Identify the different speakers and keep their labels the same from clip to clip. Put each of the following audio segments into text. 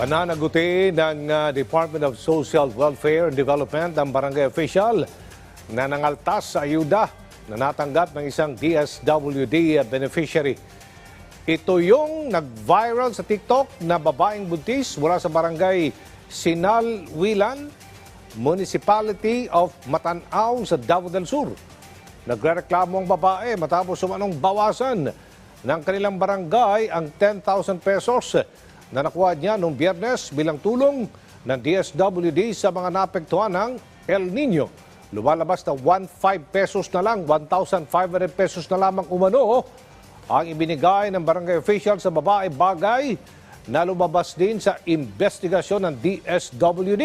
Speaker 1: Pananaguti ng uh, Department of Social Welfare and Development ang barangay official na nangaltas sa ayuda na natanggap ng isang DSWD beneficiary. Ito yung nag-viral sa TikTok na babaeng buntis mula sa barangay Sinalwilan, Municipality of Matanao sa Davao del Sur. Nagrereklamo ang babae matapos umanong bawasan ng kanilang barangay ang 10,000 pesos na nakuha niya noong biyernes bilang tulong ng DSWD sa mga naapektuhan ng El Nino. Lumalabas na 1,500 pesos na lang, 1,500 pesos na lamang umano ang ibinigay ng barangay official sa babae bagay na lumabas din sa investigasyon ng DSWD.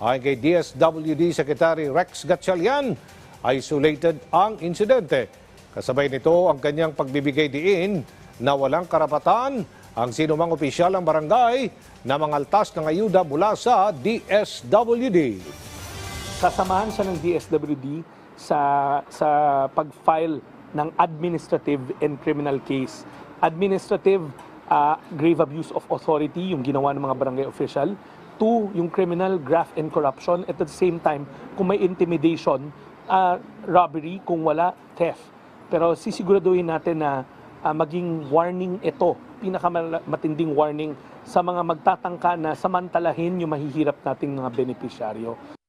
Speaker 1: Ayon kay DSWD Secretary Rex Gatchalian, isolated ang insidente. Kasabay nito ang kanyang pagbibigay diin na walang karapatan ang sinumang opisyal ng barangay na mangaltas ng ayuda mula sa DSWD.
Speaker 2: sasamahan siya ng DSWD sa sa pag-file ng administrative and criminal case. Administrative uh, grave abuse of authority yung ginawa ng mga barangay official. Two, yung criminal graft and corruption. At the same time, kung may intimidation, uh, robbery, kung wala, theft. Pero sisiguraduhin natin na uh, maging warning ito, pinakamatinding warning sa mga magtatangka na samantalahin yung mahihirap nating mga benepisyaryo.